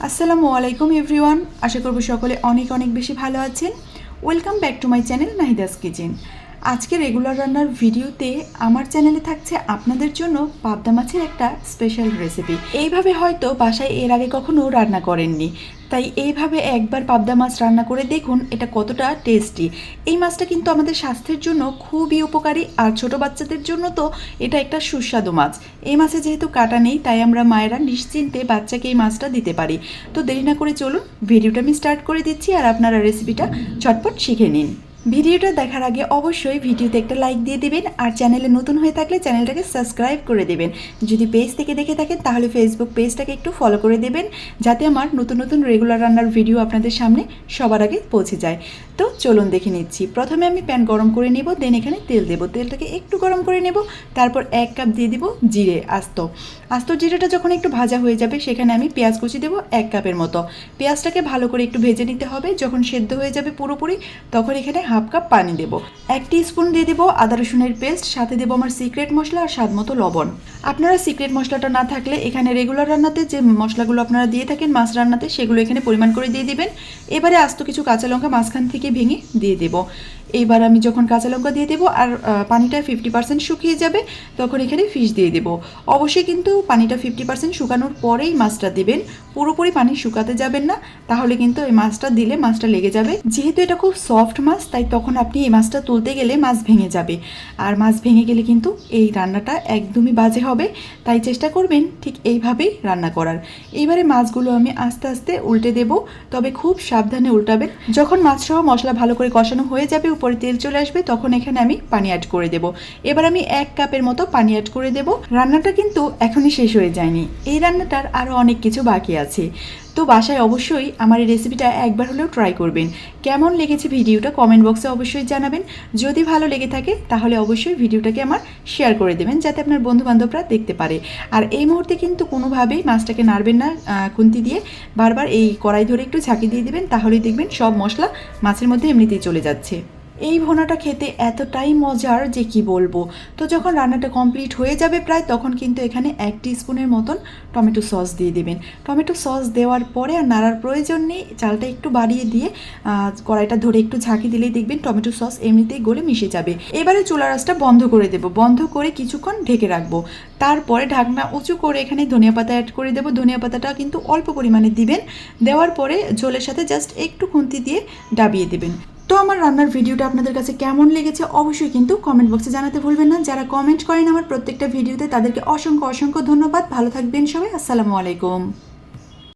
আসসালামু আলাইকুম এভরিওয়ান। আশা করব সকলে অনেক অনেক বেশি ভালো আছেন। Welcome back to my channel Nahida's kitchen. আজকে রেগুলার রান্নার ভিডিওতে আমার চ্যানেলে থাকছে আপনাদের জন্য পাবদা মাছের একটা স্পেশাল রেসিপি এইভাবে হয়তো বাসায় এর আগে কখনো রান্না করেননি। তাই এইভাবে একবার পাবদা মাছ রান্না করে দেখুন, এটা কতটা টেস্টি এই মাছটা কিন্তু আমাদের স্বাস্থ্যের জন্য খুবই উপকারী, আর ছোট বাচ্চাদের জন্য তো এটা একটা সুস্বাদু মাছ। এই মাছে যেহেতু কাটা নেই, তাই আমরা মায়েরা নিশ্চিন্তে বাচ্চাকে এই মাছটা দিতে পারি। তো দেরি না করে চলুন, ভিডিওটা আমি স্টার্ট করে দিচ্ছি, আর আপনারা রেসিপিটা ঝটপট শিখে নিন। ভিডিওটা দেখার আগে অবশ্যই ভিডিওতে একটা লাইক দিয়ে দিবেন আর চ্যানেলে নতুন হয়ে থাকলে চ্যানেলটাকে সাবস্ক্রাইব করে দেবেন। যদি পেজ থেকে দেখে থাকেন, তাহলে ফেসবুক পেজটাকে একটু ফলো করে দেবেন, যাতে আমার নতুন নতুন রেগুলার রান্নার ভিডিও আপনাদের সামনে সবার আগে পৌঁছে যায়। তো চলুন দেখে নিচ্ছি। প্রথমে আমি প্যান গরম করে নেব, দেন এখানে তেল দেব। তেলটাকে একটু গরম করে নেব, তারপর এক কাপ দিয়ে দিব জিরে আস্ত। আস্ত জিরেটা যখন একটু ভাজা হয়ে যাবে, সেখানে আমি পেঁয়াজ কুচি দেবো এক কাপের মতো। পেঁয়াজটাকে ভালো করে একটু ভেজে নিতে হবে। যখন সেদ্ধ হয়ে যাবে পুরোপুরি, তখন এখানে হাফ কাপ পানি দেব। এক স্পুন দিয়ে দেবো আদা রসুনের পেস্ট, সাথে দেবো আমার সিক্রেট মশলা আর স্বাদ মতো লবণ। আপনারা সিক্রেট মশলাটা না থাকলে এখানে রেগুলার রান্নাতে যে মশলাগুলো আপনারা দিয়ে থাকেন মাছ রান্নাতে, সেগুলো এখানে পরিমাণ করে দিয়ে দিবেন। এবারে আস্ত কিছু কাঁচা লঙ্কা মাঝখান থেকে ভেঙে দিয়ে দেবো। এইবার আমি যখন কাঁচা লঙ্কা দিয়ে দেবো আর পানিটা ফিফটি পার্সেন্ট শুকিয়ে যাবে, তখন এখানে ফিশ দিয়ে দেবো। অবশ্যই কিন্তু পানিটা ফিফটি পার্সেন্ট শুকানোর পরেই মাছটা দিবেন। পুরোপুরি পানি শুকাতে যাবেন না, তাহলে কিন্তু এই মাছটা দিলে মাছটা লেগে যাবে। যেহেতু এটা খুব সফট মাছ, তাই তখন আপনি এই মাছটা তুলতে গেলে মাছ ভেঙে যাবে। আর মাছ ভেঙে গেলে কিন্তু এই রান্নাটা একদমই বাজে হবে। তাই চেষ্টা করবেন ঠিক এইভাবেই রান্না করার। এইবারে মাছগুলো আমি আস্তে আস্তে উল্টে দেব, তবে খুব সাবধানে উল্টাবেন। যখন মাছ সহ মশলা ভালো করে কষানো হয়ে যাবে, উপরে তেল চলে আসবে, তখন এখানে আমি পানি অ্যাড করে দেব। এবার আমি এক কাপের মতো পানি অ্যাড করে দেব। রান্নাটা কিন্তু এখনই শেষ হয়ে যায়নি। এই রান্নাটার আরও অনেক কিছু বাকি আছে। তো বাসায় অবশ্যই আমার এই রেসিপিটা একবার হলেও ট্রাই করবেন। কেমন লেগেছে ভিডিওটা কমেন্ট বক্সে অবশ্যই জানাবেন। যদি ভালো লেগে থাকে, তাহলে অবশ্যই ভিডিওটাকে আমার শেয়ার করে দেবেন, যাতে আপনার বন্ধু বান্ধবরা দেখতে পারে। আর এই মুহূর্তে কিন্তু কোনোভাবেই মাছটাকে নাড়বেন না খুন্তি দিয়ে। বারবার এই কড়াই ধরে একটু ঝাঁকি দিয়ে দেবেন, তাহলেই দেখবেন সব মশলা মাছের মধ্যে এমনিতেই চলে যাচ্ছে। এই ভোনাটা খেতে এতটাই মজার যে কি বলব? তো যখন রান্নাটা কমপ্লিট হয়ে যাবে প্রায়, তখন কিন্তু এখানে এক স্পুনের মতন টমেটো সস দিয়ে দেবেন। টমেটো সস দেওয়ার পরে আর নাড়ার প্রয়োজন নেই, চালটা একটু বাড়িয়ে দিয়ে কড়াইটা ধরে একটু ঝাঁকি দিলেই দেখবেন টমেটো সস এমনিতেই গলে মিশে যাবে। এবারে চুলা রাসটা বন্ধ করে দেব। বন্ধ করে কিছুক্ষণ ঢেকে রাখব। তারপরে ঢাকনা উঁচু করে এখানে ধনিয়া পাতা অ্যাড করে দেবো। ধনিয়া পাতাটা কিন্তু অল্প পরিমাণে দিবেন। দেওয়ার পরে ঝোলের সাথে জাস্ট একটু খুন্তি দিয়ে ডাবিয়ে দেবেন। তো আমার রান্নার ভিডিওটা আপনাদের কাছে কেমন লেগেছে অবশ্যই কিন্তু কমেন্ট বক্সে জানাতে ভুলবেন না। যারা কমেন্ট করেন আমার প্রত্যেকটা ভিডিওতে তাদেরকে অসংখ্য অসংখ্য ধন্যবাদ। ভালো থাকবেন সবাই। আসসালামু আলাইকুম।